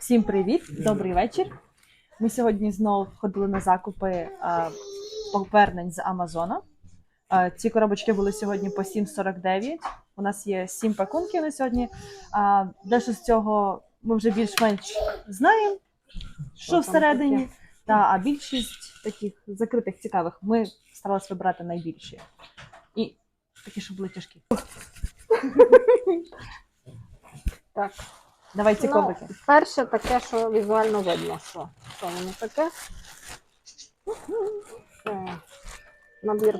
Всім привіт, добрий вечір. Ми сьогодні знову ходили на закупи е, повернень з Амазона. Е, ці коробочки були сьогодні по 7,49. У нас є 7 пакунків на сьогодні. А дещо з цього ми вже більш-менш знаємо, що всередині. Та, а більшість таких закритих цікавих ми старалися вибрати найбільші. І такі, щоб були тяжкі. Так. Давай ці Ну, коврики. Перше таке, що візуально видно, що, що воно таке. Це набір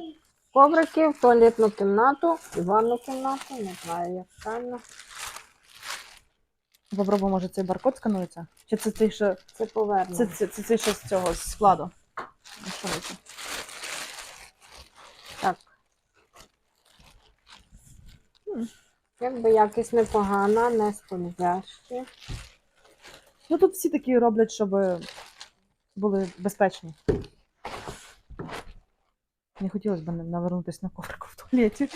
ковриків, туалетну кімнату і ванну кімнату. Не знаю, як правильно. Попробуємо, може цей баркод сканується? Чи це цей, що Це повернення. Це, це, це, це ще з цього з складу. Що це? Так. Якби якість непогана, не скользящі. Ну тут всі такі роблять, щоб були безпечні. Не хотілося б навернутися на коврику в туалеті.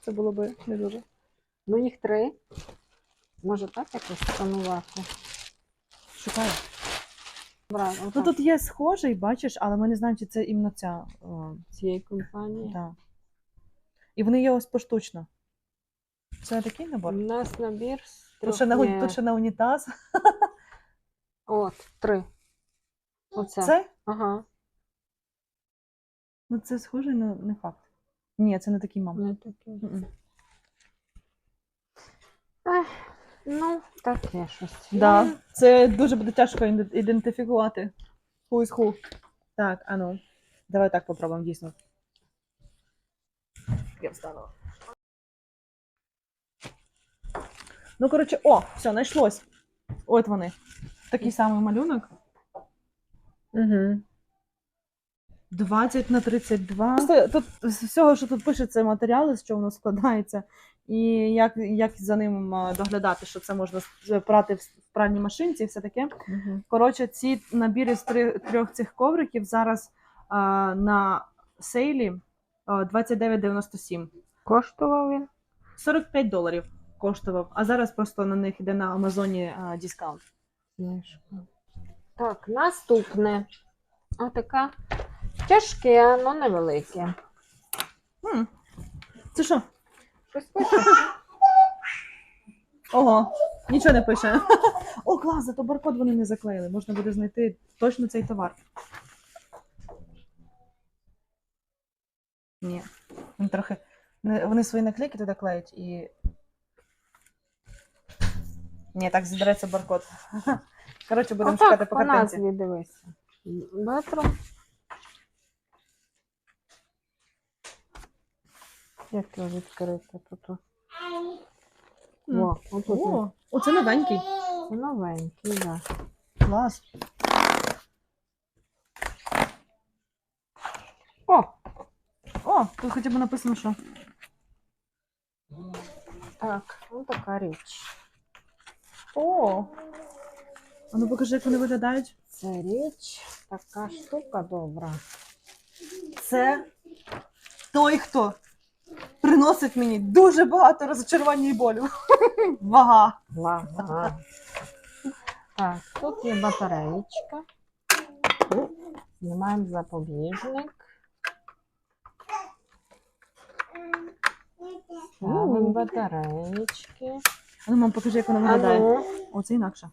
Це було б не дуже. Ну, їх три. Може так якось сканувати? Шукаю. Добре, Ну тут є схожий, бачиш, але ми не знаємо, чи це іменно ця. О, цієї компанії. да. І вони є ось поштучно. Це такий набор? У нас набір з Тут ще, на, тут ще на унітаз. От, три. Оце. Це? Ага. Ну це схоже, але не факт. Ні, це не такий мам. Не таке. Мгм. Ех, ну, таке щось. Да, Ну, це дуже буде тяжко іде- ідентифікувати. Who is who. Так, а ну. Давай так попробуємо дійсно. Я встану. Ну, коротше, о, все, знайшлось. От вони. Такий самий малюнок. Угу. 20 на 32. Просто тут з всього, що тут пише, це матеріали, з чого воно складається, і як, як за ним доглядати, що це можна прати в пральній машинці і все таке. Угу. Коротше, ці набіри з трьох цих ковриків зараз а, на сейлі 29,97. Коштував він? 45 доларів коштував, а зараз просто на них йде на Амазоні а, дискаунт. Так, наступне. Отака тяжке, але невелике. М, Це що? Щось пише? Ого, нічого не пише. О, клас, зато баркод вони не заклеїли. Можна буде знайти точно цей товар. Ні. Він трохи. Вони свої наклейки туди клеють і. Ні, так зідереться баркод. Коротше, будемо шукати по картинці. назві дивися. Метро. Як його відкрити тут? О, отут він. О, оце новенький. Це новенький, да. Клас. О, О, тут хоча б написано, що. так, ось така річ. О! А ну покажи, як вони виглядають. Це річ, така штука добра. Це той, хто приносить мені дуже багато розчарування і болю. Вага. Лага. Так, тут є батареєчка. Знімаємо запобіжник. Ставимо батареєчки. Ну, мам, покажи, як вона виглядає. ну, Оце інакше.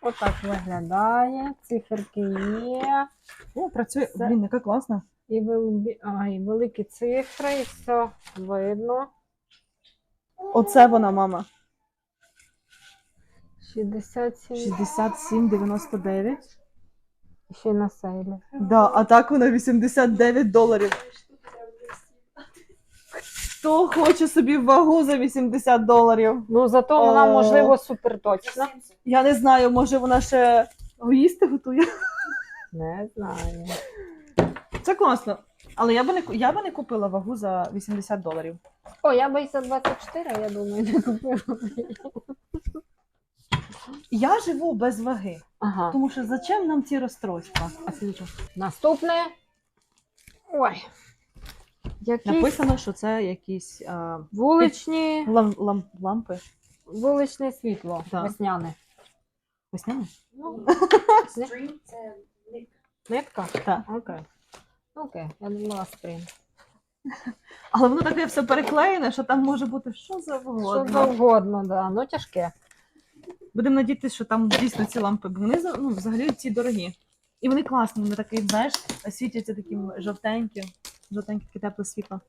отак виглядає. Циферки є. О, працює. Це- Блін, яка класна. І, вел- а, і великі цифри, і все видно. Оце вона, мама. 67. 67,99. Ще на сейлі. Да, а так вона 89 доларів. Хто хоче собі вагу за 80 доларів? Ну, зато вона, О. можливо, суперточна. Я не знаю, може вона ще їсти готує. Не знаю. Це класно. Але я би не ку- я би не купила вагу за 80 доларів. О, я би і за 24, я думаю, не купила. Я живу без ваги, Ага. тому що зачем нам ці розстройства? А. Наступне. Ой. Якісь Написано, що це якісь а, вуличні лам, лам, лампи. вуличне світло Так. весняне. Весняне? Ну, Stream це ник. нитка? Так. Окей. Окей, я думала стрім. Але воно таке все переклеєне, що там може бути що Що завгодно. завгодно, да. Ну тяжке. Будемо надіятися, що там дійсно ці лампи, бо вони за- ну, взагалі ці дорогі. І вони класні, вони такі, знаєш, світяться таким жовтеньким, жовтеньке таке тепле світло.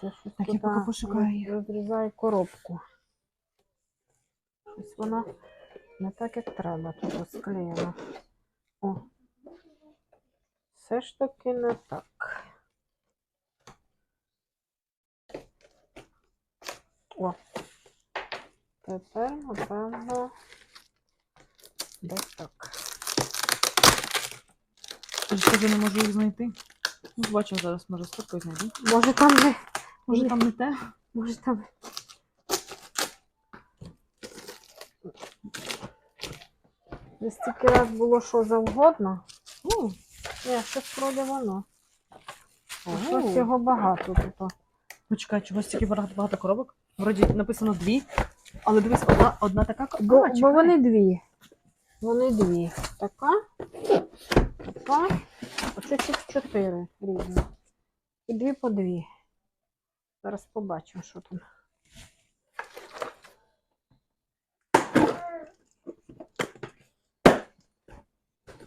Це щось Так, я поки пошукаю їх. коробку. Щось вона не так, як треба, тут розклеєно. О. Все ж таки не так. О. Тепер, напевно, десь так. Я ж кажу, не можу їх знайти. Ну, бачимо зараз, може, стопкою знайду. Може там не, Може, там не те? може там. Десь стільки раз було що завгодно. Ну, Ні, щось вроде воно. Ого. Щось його багато тут. почекай, чогось тільки багато, багато коробок. Вроді написано дві, але дивись, одна, одна така ко- Бо, бо вони дві. Вони дві. Така. Така. Оце цих чотири різні. І дві по дві. Зараз побачимо, що там.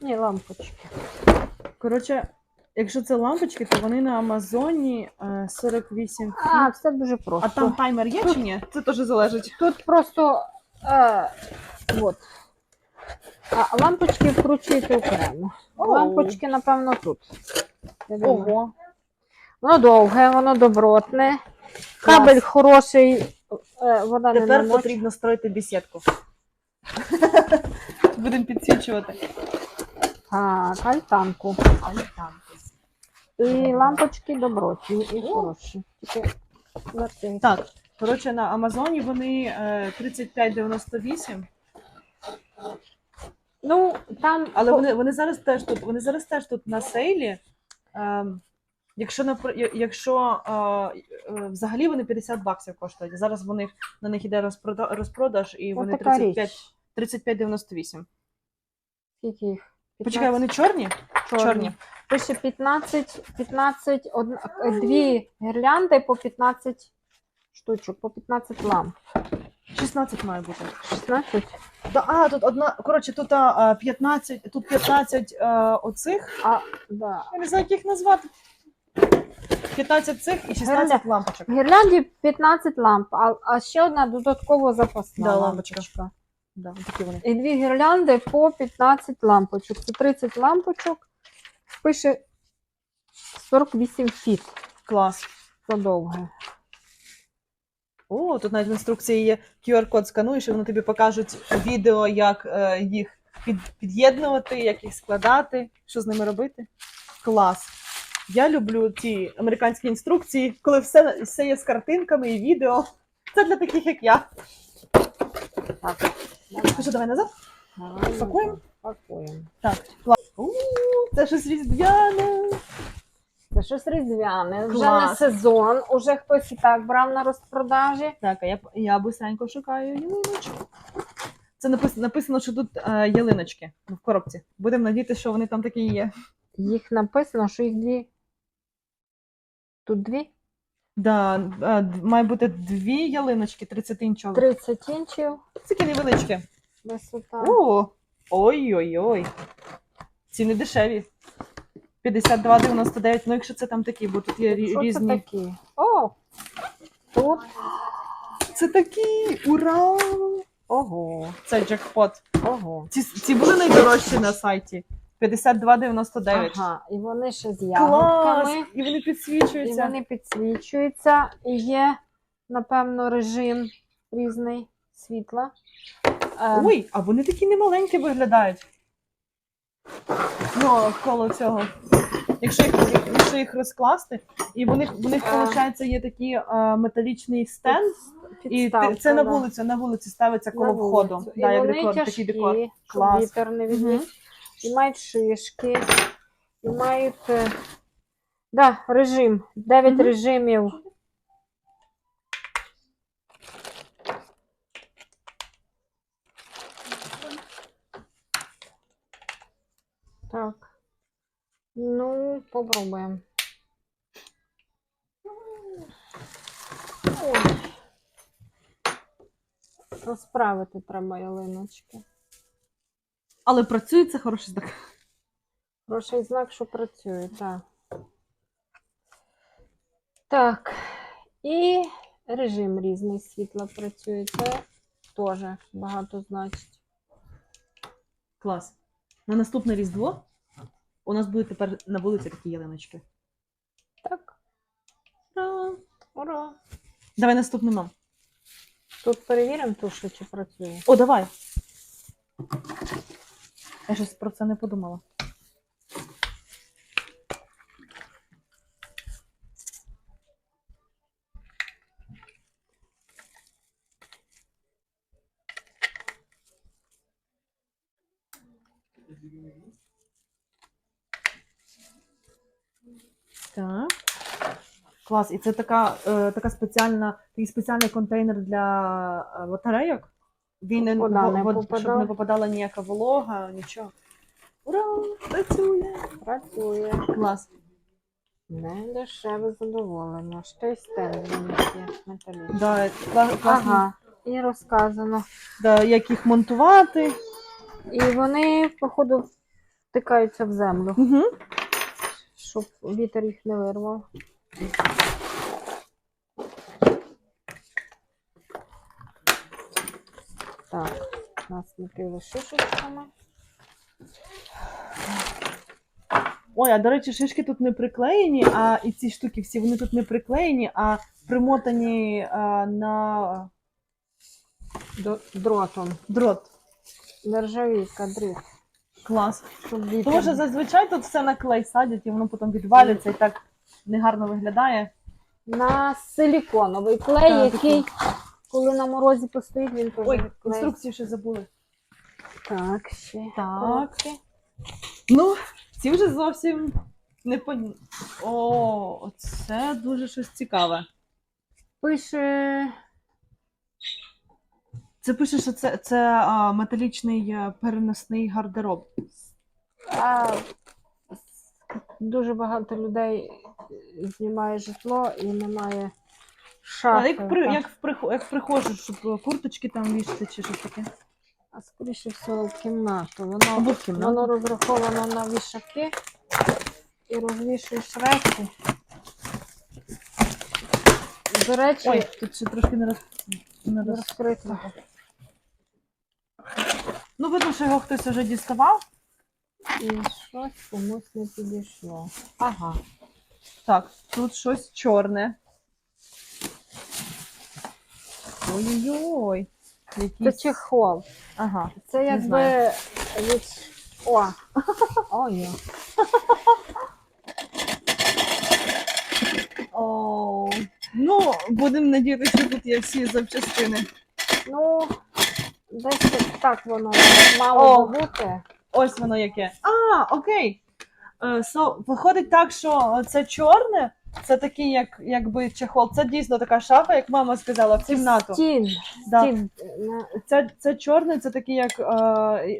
Ні, лампочки. Коротше, якщо це лампочки, то вони на Амазоні е, 48 А, фіт. все дуже просто. А там таймер є чи ні? Це теж залежить. Тут просто е, от. А лампочки вкручуєте окремо. Лампочки, напевно, тут. Ого. Воно довге, воно добротне. Кабель хороший, е, вода не Тепер намочить. потрібно строїти бесідку. Будемо підсвічувати. Так, альтанку. І лампочки добротні і хороші. Тільки. Так, коротше, на Амазоні вони е, 35,98, Ну, там але вони, вони зараз теж тут, вони зараз теж тут на сейлі. Ем, якщо напр- якщо е, е, взагалі вони 50 баксів коштують. Зараз вони на них іде розпрода- розпродаж і Ось вони така 35 річ. 35,98. Скільки їх? Почекай, вони чорні? Чорні. Пише 15, 15 одна, е, дві гірлянди по 15 штучок, по 15 ламп. 16 має бути. 16? Да, а, тут одна, коротше, тут а, 15, тут 15 а, оцих, А, да. я не знаю, як їх назвати. 15 цих і 16 лампочок. В гірлянді 15 ламп, а, а ще одна додатково запасна Да, лампочка. Да, такі вони. І дві гірлянди по 15 лампочок. Це 30 лампочок. Пише 48 фіт. Клас. Це довге. О, тут навіть в інструкції є QR-код скануєш, і вони тобі покажуть відео, як е, їх під, під'єднувати, як їх складати, що з ними робити. Клас. Я люблю ті американські інструкції, коли все, все є з картинками і відео. Це для таких, як я. Так. Що, давай назад? Пакуємо? Пакуємо. Так, клас. У, це щось різдвяне. Це щось різдвяне. Вже Клас. не сезон, уже хтось і так брав на розпродажі. Так, а я, я быстренько шукаю ялиночку. Це написано, написано що тут е, ялиночки в коробці. Будемо надіятися, що вони там такі і є. Їх написано, що їх дві. Тут дві? Да, е, д- має бути дві ялиночки 30 інчових. 30 інчів. Такі невеличкі. Висота. О, ой-ой-ой. Ціни дешеві. 52,99. Ну, якщо це там такі, бо тут є рі- Що це різні. такі? О! Тут. Це такі! Ура! Ого. Це джекпот. Ого. Ці, ці були найдорожчі на сайті. 52,99. Ага, і вони ще з Клас! І вони І підсвічуються. вони підсвічуються. І є, напевно, режим різний світла. Е, Ой, а вони такі немаленькі виглядають. Ну, коло цього. Якщо їх, якщо їх розкласти, і в них, в них виходить, є такий е, металічний стенд, і ти- це на вулицю, на вулиці ставиться коло На входу. вулицю. Да, і як вони декор, тяжкі, декор. щоб Клас. вітер не відніс. І мають шишки, і мають е, да, режим. 9 Мгм. режимів попробуємо. Ой. Розправити треба ялиночки. Але працює це хороший знак. Хороший знак, що працює, так. Так. І режим різний світла працює. Це теж багато значить. Клас. На наступне Різдво у нас будуть тепер на вулиці такі ялиночки. Так, Ура! ура! Давай наступну нам. Тут перевіримо тушу, чи працює. О, давай. Я щось про це не подумала. Так. Клас. І це така, е, така спеціальна, такий спеціальний контейнер для е, батарейок. Він не, вод- щоб не попадала ніяка волога, нічого. Ура! Працює! Працює. Клас. Не дешеве задоволення. Ще й стенд металічний. Да. Ага. І розказано. Да, як їх монтувати. І вони, походу, втикаються в землю, Угу. щоб вітер їх не вирвав. Так, у нас накрили шишечками. Ой, а до речі, шишки тут не приклеєні, а і ці штуки всі вони тут не приклеєні, а примотані а, на До- Дротом. дрот. Нержавійка, дріт. Клас. Щоб вітер... Тому що зазвичай тут все на клей садять і воно потім відвалюється і так негарно виглядає. На силіконовий клей, Так, який, коли на морозі постоїть, він теж Ой, відклеїться. інструкцію ще забули. Так, ще. Так. коробки. Ну, ці вже зовсім не пон... О, це дуже щось цікаве. Пише Це пише, що це, це а, металічний е, переносний гардероб. А, дуже багато людей знімає житло і немає А, як, при, так. як, в прихо- як в прихожу, щоб е, курточки там вішати чи щось таке. А скоріше всього в кімнату. Воно, Або в кімнату. воно розраховано на вішаки і розвішуєш речі. До речі, Ой, тут ще трошки не, роз... не роз... розкрито. Ну, видно, що його хтось вже діставав. І щось комусь не підійшло. Ага. Так, тут щось чорне. Ой-ой-ой. Це Якісь... чехол. Ага. Це якби знаю. від. О! О, ні. О, ну, будемо надіятися, що тут є всі запчастини. Ну, десь так воно мало О. би бути. Ось воно яке. А, окей. Е, so, виходить так, що це чорне, це такий, як, якби чехол. Це дійсно така шафа, як мама сказала, в кімнату. Стін. Да. Стін. На, Це, це чорне, це такий як, е,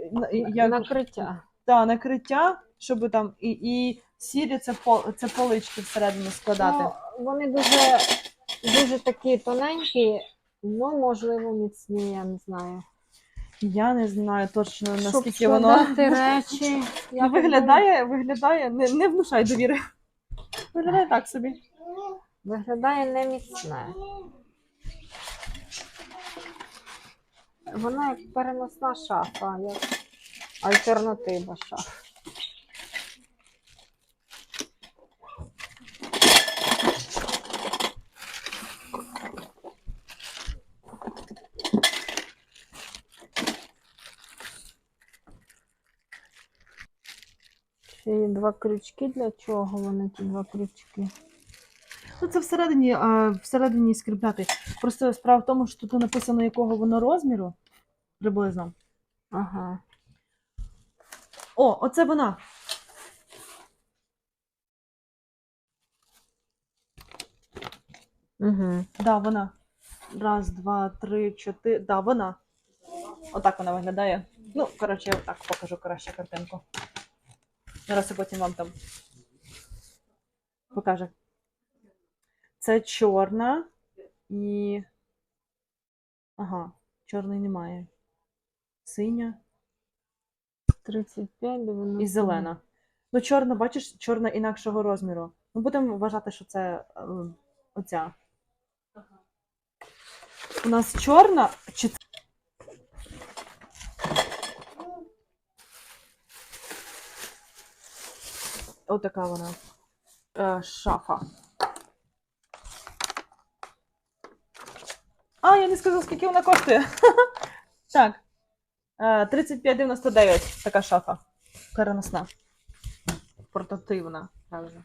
як накриття. та, накриття, щоб там і, і сірі це, пол, це полички всередину складати. Ну, вони дуже, дуже такі тоненькі, ну, можливо, міцні, я не знаю. Я не знаю точно Щоб наскільки воно складати речі. я ну, виглядає, виглядає, не, не внушай довіри. Виглядає так собі. Виглядає не міцне. Вона як переносна шафа, як альтернатива шаф. Ще є два крючки. Для чого вони ті два крючки? Ну, це всередині, а, всередині скріпляти. Просто справа в тому, що тут написано, якого воно розміру приблизно. Ага. О, оце вона. Угу. Да, вона. Раз, два, три, чотири. Да, вона. Отак вона виглядає. Ну, коротше, я так покажу краще картинку. Зараз я потім вам там Покаже. Це чорна і. Ага, чорної немає. Синя 35, 90. і зелена. Ну, чорна, бачиш, чорна інакшого розміру. Ми будемо вважати, що це е, оця. У нас чорна Отака вона. Е, шафа. А, я не сказала, скільки вона коштує. так. Е, 35,99 така шафа. Переносна. Портативна, правильно.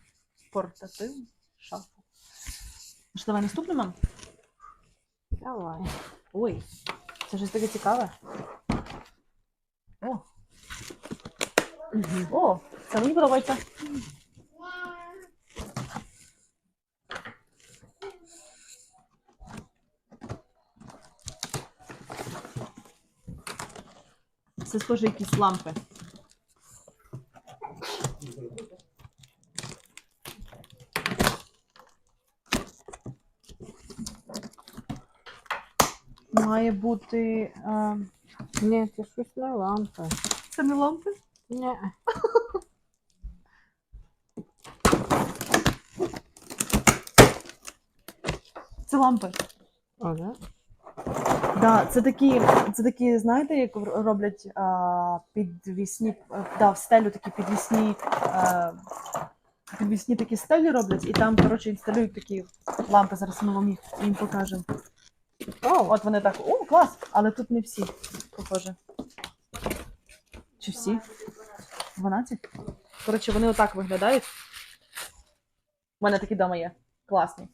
Портативна шафа. Ну Що, давай наступну, мам? Давай. Ой, це щось таке цікаве. О, о, це мені подобається. Це схоже якісь лампи. Має бути. Е, Ні, це щось не лампа. це не лампи? Ні. Це лампи. О, да? Да, це такі, це такі, знаєте, як роблять а, підвісні, а, да, в стелю такі підвісні, а, підвісні такі стелі роблять, і там, коротше, інсталюють такі лампи. Зараз ми вам їх їм покажемо. О, От вони так, о, клас! Але тут не всі, похоже. Чи всі? 12? Коротше, вони отак виглядають. У мене такі вдома є. Класні.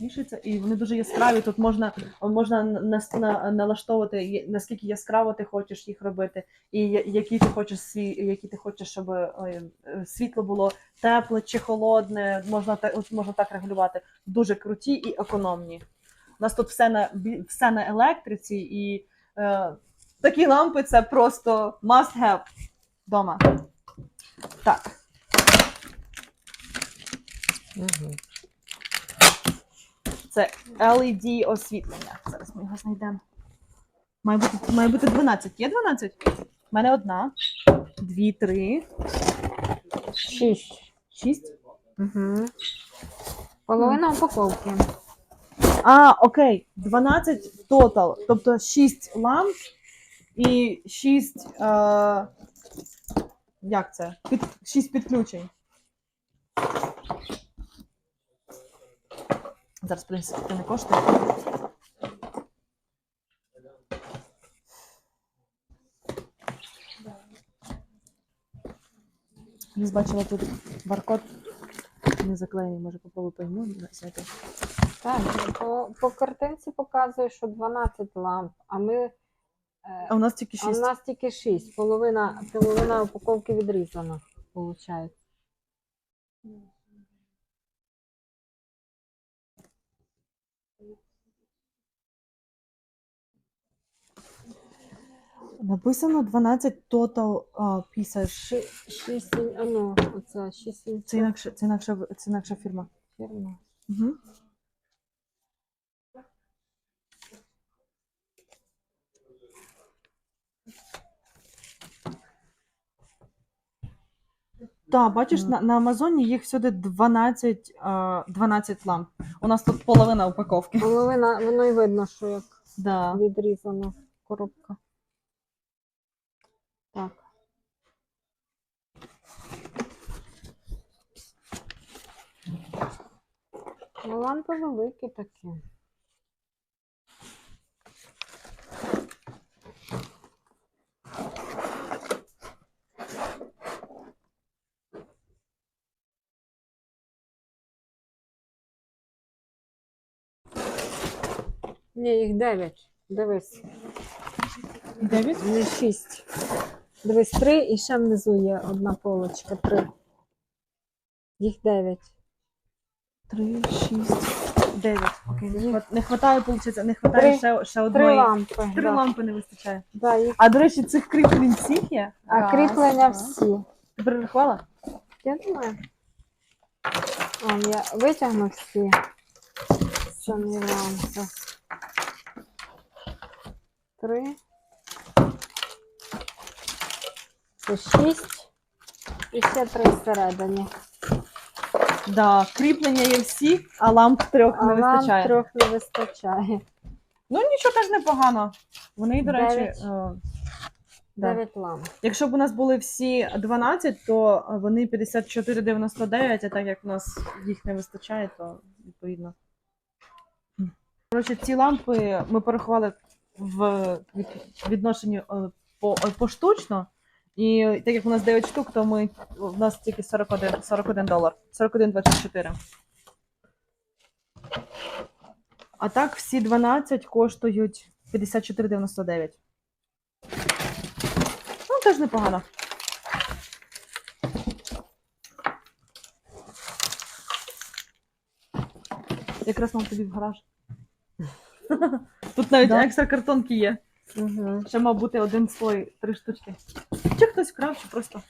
Отак. І вони дуже яскраві. Тут можна, можна на, на, налаштовувати, наскільки яскраво ти хочеш їх робити, і які ти хочеш сві, які ти хочеш, щоб ой, світло було тепле чи холодне. Можна так, можна так регулювати. Дуже круті і економні. У нас тут все на все на електриці, і е, такі лампи це просто must have вдома. Так. угу. Це LED освітлення. Зараз ми його знайдемо. Має бути, має бути 12. Є 12? У мене одна, дві, три, Шість. шість. Угу. Половина упаковки. А, окей, 12 тотал. Тобто 6 ламп і 6. Е, як це? Під, 6 підключень. Зараз, в принципі, не коштує. Не бачила тут баркод. Не заклеєний, може попробую пойму. Так, по, по картинці показує, що 12 ламп, а ми. е, А у нас тільки А у нас тільки 6. Половина, половина упаковки відрізана, виходить. Написано 12 total uh, pieces. 6, а ну, оце 6 Це інакше, це інакша, це інакша фірма. фірма. Угу. Так, бачиш, на, на Амазоні їх всюди 12, а, 12 ламп. У нас тут половина упаковки. Половина, воно і видно, що як Да. відрізана коробка. Так. Лампи великі такі. Ні, їх дев'ять. Дивись. 9? Не шість. Дивись, три і ще внизу є одна полочка. Три. Їх дев'ять. 3, 6, 9. Окей. Не, хват- не хватає, виходить, не хватає Три- ще, ще Три одної. лампи. Три да. лампи не вистачає. Да, їх... А до речі, цих кріплень всіх є? А Раз, кріплення два. всі. Ти перерахувала? Я думаю. Вон я витягну всі лампи. Три. Це шість. І ще три всередині. Да, кріплення є всі, а ламп трьох А не вистачає. трьох не вистачає. Ну нічого теж непогано. Вони, до речі, Дев'ять. е, да. Дев'ять ламп. якщо б у нас були всі 12, то вони 54,99, а так як у нас їх не вистачає, то відповідно. Коротше, ці лампи ми порахували в від- відношенні е, по, е, поштучно. І так як у нас 9 штук, то ми, у нас тільки 41, 41 долар. 41,24. А так всі 12 коштують 54,99. Ну, теж непогано. Якраз нам тобі в гараж. Тут навіть Да. екстра картонки є. Угу. Ще мав бути один слой, три штучки. Чи хтось вкрав, чи просто.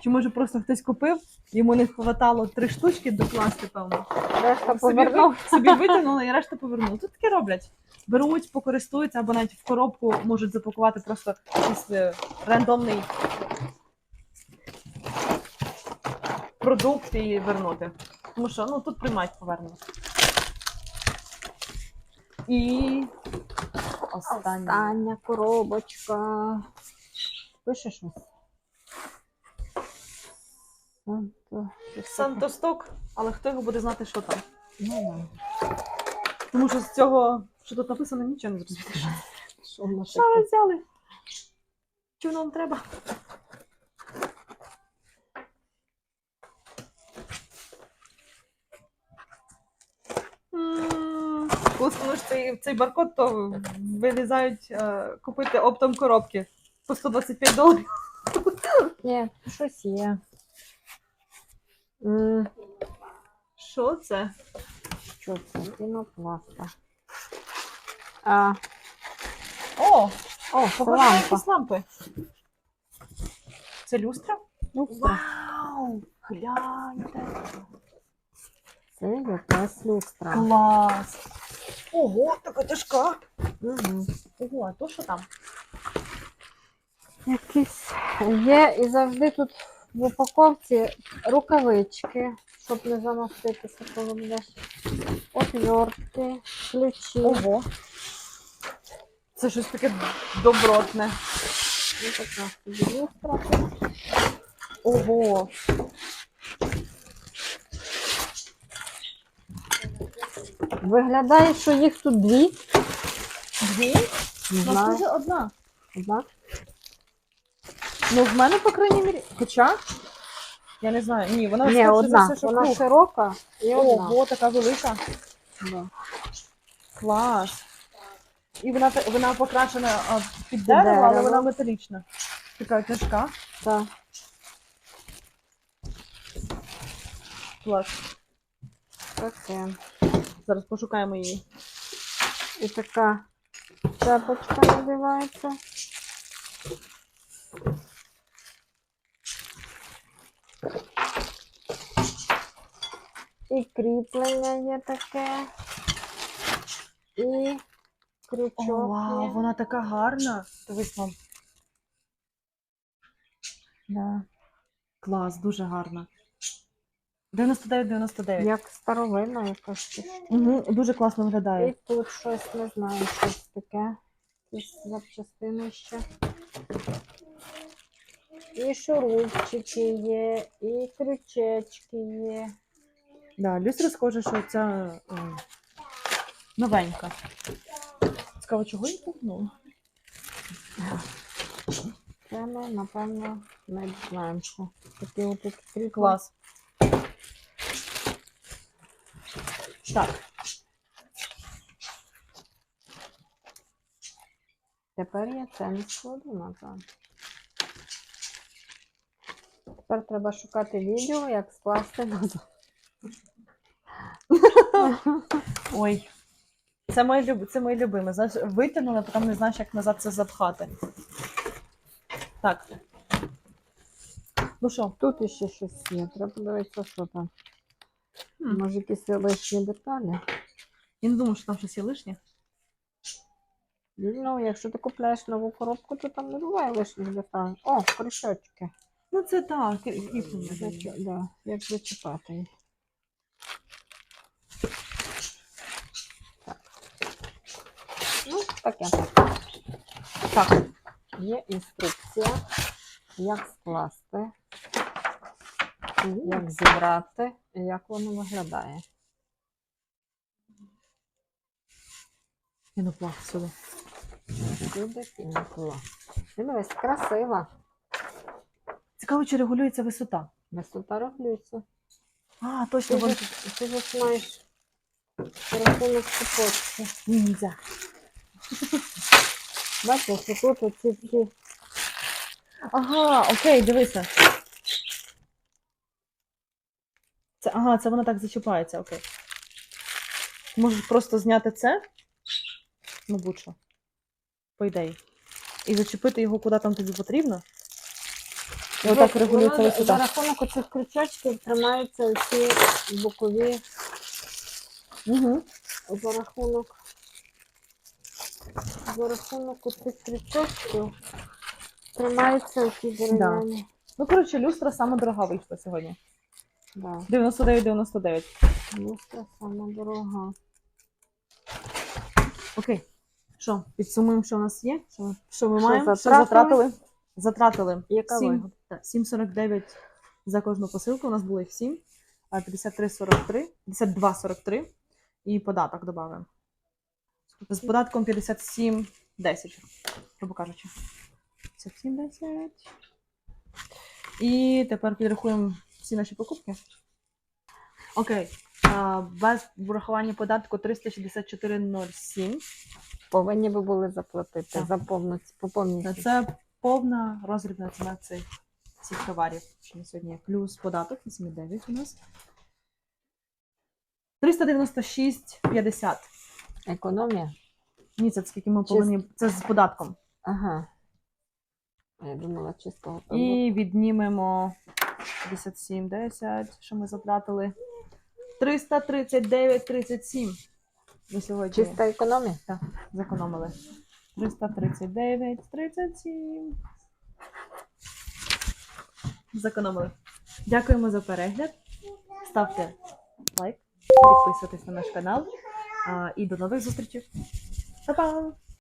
Чи може просто хтось купив, йому не хватало три штучки докласти, певно. Решта Собі, ви- собі витягнули і решта повернули. Тут таке роблять. Беруть, покористуються, або навіть в коробку можуть запакувати просто якийсь е, рандомний продукт і вернути. Тому що ну, тут приймають повернення. І останнє. Остання коробочка. Пише щось. Санто- Сантосток, але хто його буде знати, що там? Ну, да. Тому що з цього, що тут написано, нічого не зрозумієш. Що Що ви взяли? Що нам треба? М, Коли встановиш цей, цей баркод, то вилізають е, купити оптом коробки по 125 доларів. Ні, щось є. М, Що це? Що це? Пінопласта. А, О, о, це лампа. якісь лампи. Це люстра? Люстра. Вау! Гляньте! Це якась люстра. Клас! Ого, така тяжка! Угу. Ого, а то що там? Якісь є і завжди тут в упаковці рукавички, щоб не замаститися, коли будеш. Отвертки, ключі. Ого. Це щось таке добротне. Ось така. Ого. Виглядає, що їх тут дві. Дві? Не У нас дуже одна. Одна. Ну, в мене, по крайній мірі. Хоча. Я не знаю. Ні, вона Ні, скоріше за одна. все, що Вона круг. широка і одна. Ого, така велика. Да. Клас. І вона, та- вона покрашена а, під Під дерево, але дерево. вона металічна. Така тяжка. Так. Клас. Таке. Зараз пошукаємо її. І така цепочка надівається. І кріплення є таке. І крючок О, вау, вона така гарна. Дивись вам. Да. Клас, дуже гарна. 99-99. Як старовина якась. Угу, дуже класно виглядає. І тут щось не знаю, щось таке. Якісь запчастини ще. І шурупчики є, і крючечки є. Да, люстра схоже, що ця о, новенька. Цікаво, чого її пухнула? Це ми, напевно, не знаємо, що. Такі отут. Клас. Так, Тепер я це не складу назад. Тепер треба шукати відео, як скласти назад. ой. Це моє, люб... це моє любиме. Знаєш, витягнули, потім не знаєш, як назад це запхати. Так. Ну що, Тут іще щось є. Треба подивитися, що там. Може, якісь лишні деталі. Я не думаю, що там щось є лишнє. Ну, якщо ти купляєш нову коробку, то там не буває лишніх деталей. О, крючочки. Ну, це так, кріплення. Да, як зачіпати їх. Так. Ну, таке. Так, Є інструкція, як скласти, як зібрати і як воно виглядає. пінопласт сюди. Сюди пінокла. Дивись, красива. Цікаво, чи регулюється висота. Висота регулюється. А, Ти точно, вон... ж, ти ж маєш рахунок цепочки. Ні, нельзя. Бачиш, тут оці всі Ага, окей, дивися. Це, ага, це воно так зачіпається, окей. Можеш просто зняти це, ну будь-що, по ідеї. І зачепити його куди там тобі потрібно. І отак Воно регулюється За рахунок оцих крючочків тримаються ці бокові Угу. за рахунок. За рахунок оцих крючочків тримаються ці дерев'яні. Ну, коротше, люстра саме дорога вийшла сьогодні. Да. 99,99. Люстра сама дорога. Окей. Що, підсумуємо, що у нас є? Що, ми- що ми маємо? Що затратили? затратили? Яка Сім- вигода? так, 7,49 за кожну посилку. У нас було їх 7. 53,43, 52,43 і податок додаємо. З податком 57,10, грубо кажучи. 57,10. І тепер підрахуємо всі наші покупки. Окей. А, Без врахування податку 364,07. Повинні би були заплатити Так. за повну по повній ціні. Це повна розрібна ціна цих, цих товарів, що на сьогодні є. Плюс податок 8,9 у нас. 396,50. Економія? Ні, це скільки ми повинні. Це з податком. Ага. А Я думала, чисто. І віднімемо 57,10, що ми затратили. 339,37. Ми сьогодні Чиста економія? зекономили. 339,37. Зекономили. Дякуємо за перегляд. Ставте лайк, підписуйтесь на наш канал. А, І до нових зустрічей. Па-па!